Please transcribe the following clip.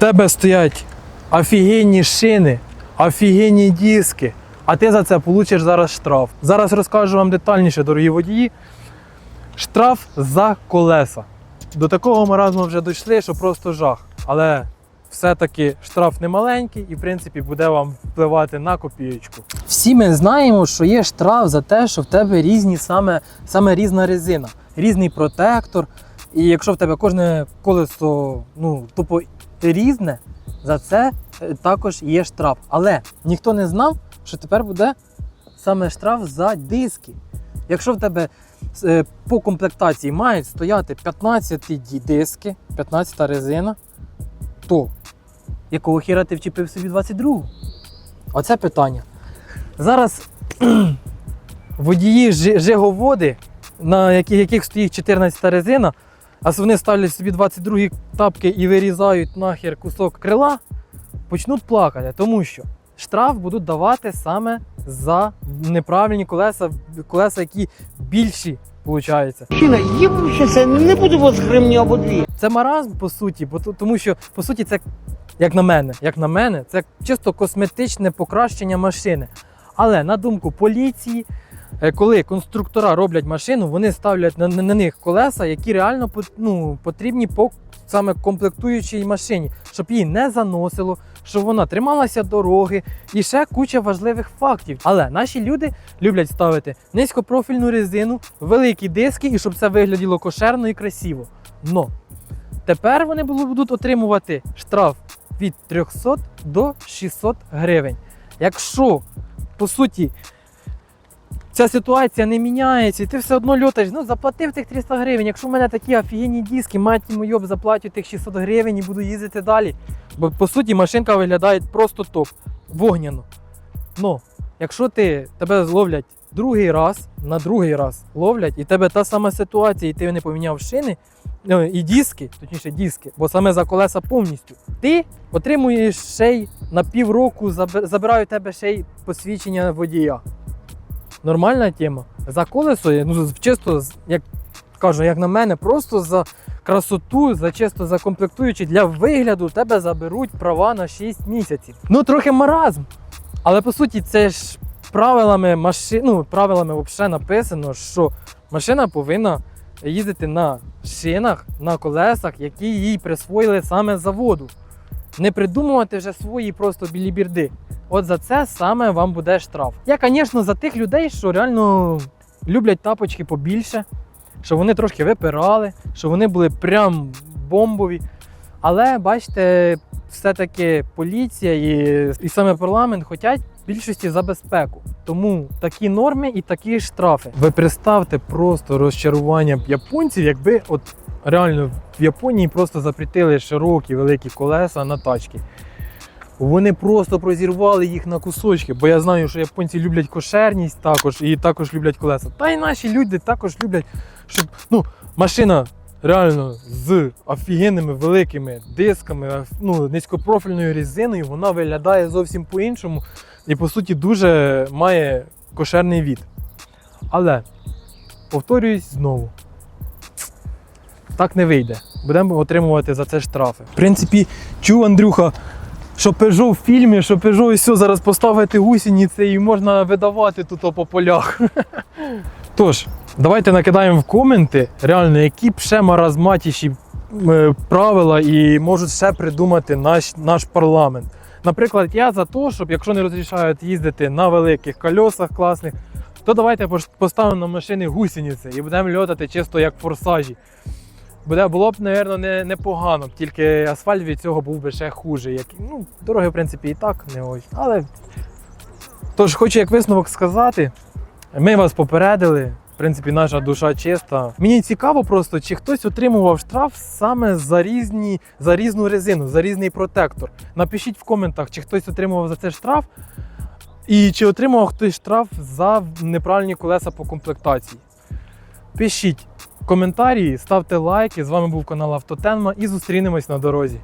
тебе стоять офігенні шини, офігенні диски, а ти за це получиш зараз штраф. Зараз розкажу вам детальніше, дорогі водії. Штраф за колеса. До такого маразму вже дійшли, що просто жах. Але все-таки штраф не маленький і, в принципі, буде вам впливати на копієчку. Всі ми знаємо, що є штраф за те, що в тебе різні саме, саме різна резина, різний протектор. І якщо в тебе кожне колесо ну, тупо різне, за це е, також є штраф. Але ніхто не знав, що тепер буде саме штраф за диски. Якщо в тебе е, по комплектації мають стояти 15 диски, 15 резина, то якого хіра ти вчепив собі 22? Оце питання. Зараз водії жиговоди, на яких, яких стоїть 14 резина, а вони ставлять собі 22 тапки і вирізають нахер кусок крила, почнуть плакати, тому що штраф будуть давати саме за неправильні колеса, колеса, які більші. Чина, їбучися, не буду вас гривні або дві. Це маразм, по суті, бо то- тому що по суті це, як на мене, як на мене, це чисто косметичне покращення машини. Але на думку поліції, коли конструктора роблять машину, вони ставлять на, на, на них колеса, які реально ну, потрібні по саме комплектуючій машині, щоб її не заносило, щоб вона трималася дороги і ще куча важливих фактів. Але наші люди люблять ставити низькопрофільну резину, великі диски і щоб це вигляділо кошерно і красиво. Но тепер вони будуть отримувати штраф від 300 до 600 гривень. Якщо, по суті, ця ситуація не міняється, і ти все одно льотаєш, ну заплатив тих 300 гривень. Якщо в мене такі офігенні диски, мать мою, заплатю тих 600 гривень і буду їздити далі. Бо по суті машинка виглядає просто топ, вогняно. Ну, якщо ти тебе зловлять другий раз, на другий раз ловлять, і тебе та сама ситуація, і ти не поміняв шини, ну, і диски, точніше диски, бо саме за колеса повністю. Ти отримуєш ще й на півроку, заб- забирають тебе ще й посвідчення водія. Нормальна тема. За колесо, ну чисто, як кажу, як на мене, просто за красоту, за чисто за комплектуючі для вигляду тебе заберуть права на 6 місяців. Ну, трохи маразм. Але по суті, це ж правилами машин, ну, правилами взагалі написано, що машина повинна їздити на шинах, на колесах, які їй присвоїли саме з заводу. Не придумувати вже свої просто білібірди. От за це саме вам буде штраф. Я, звісно, за тих людей, що реально люблять тапочки побільше, що вони трошки випирали, що вони були прям бомбові. Але бачите, все-таки поліція і, і саме парламент хочуть більшості за безпеку. Тому такі норми і такі штрафи. Ви представте просто розчарування японців, якби от реально в Японії просто запретили широкі великі колеса на тачки. Вони просто прозірвали їх на кусочки, бо я знаю, що японці люблять кошерність також і також люблять колеса. Та й наші люди також люблять, щоб ну, машина реально з офігенними великими дисками, ну, низькопрофільною резиною, вона виглядає зовсім по-іншому і, по суті, дуже має кошерний від. Але, повторююсь знову, так не вийде. Будемо отримувати за це штрафи. В принципі, чув Андрюха, що Peugeot в фільмі, що Peugeot і все, зараз поставити гусениці і можна видавати тут по полях. Тож, давайте накидаємо в коменти, реально, які б ще маразматіші е, правила і можуть ще придумати наш, наш парламент. Наприклад, я за те, щоб якщо не розрішають їздити на великих кольосах класних, то давайте поставимо на машини гусениці і будемо льотати чисто як форсажі. Буде, було б, мабуть, не, непогано, тільки асфальт від цього був би ще хуже. Як, ну, дороги, в принципі, і так не ось. Але. Тож, хочу як висновок сказати, ми вас попередили. Принципі, наша душа чиста. Мені цікаво просто, чи хтось отримував штраф саме за різні, за різну резину, за різний протектор. Напишіть в коментах, чи хтось отримував за це штраф, і чи отримував хтось штраф за неправильні колеса по комплектації. Пишіть коментарі, ставте лайки. З вами був канал Автотенма і зустрінемось на дорозі.